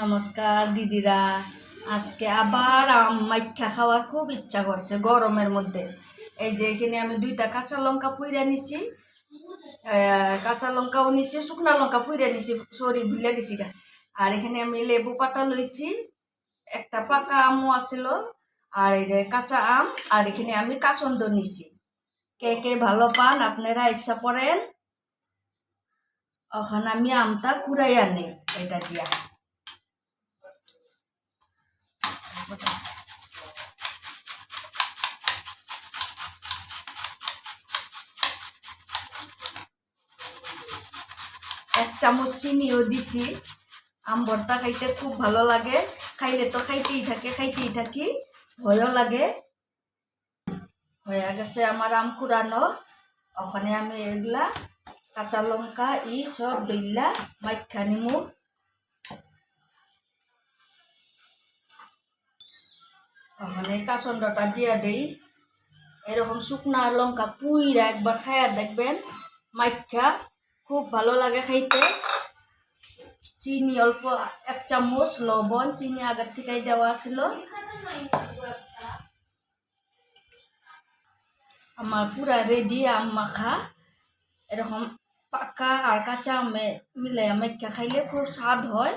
নমস্কার, দিদিরা। আজকে আবার আম মাইখা খাওয়ার খুব ইচ্ছা করছে গরমের মধ্যে। এই যে এখানে আমি দুইটা কাঁচা লঙ্কা পুইরা নিছি। কাঁচা লঙ্কাও নিছি, শুকনা লঙ্কা পুইরা নিছি। সরি, ভুলে গেছি গা। আর এখানে আমি লেবু পাতা লইছি। একটা পাকা আমও আছিল আর এই যে কাঁচা আম। আর এখানে আমি কাসন্দ নিছি। কে কে ভালো পান, আপনারা ইচ্ছা করেন। ওখানে আমি আমটা কুড়াইয়া নেই, এটা দিয়া। এক চামচ চিনিও দিছি। আম ভর্তা খাইতে খুব ভালো লাগে। খাইলে তো খাইতেই থাকে, খাইতেই থাকি। ভয়ও লাগে। হয়ে গেছে আমার আম কুড়ানো। ওখানে আমি এগুলা কাঁচা লঙ্কা, ই সব দইলা মাইখা নিমু। ওখানে কাসন্ডটা দিয়া দেই। এরকম শুকনা লঙ্কা পুইরা একবার খায়া দেখবেন মাইখা খুব ভালো লাগে খাইতে। চিনি অল্প এক চামচ, লবণ, চিনি আগের থেকেই দেওয়া ছিল আমার পুরা রেডি আম মাখা এরকম পাকা আর কাঁচা মিলে মাইখা খাইলে খুব স্বাদ হয়।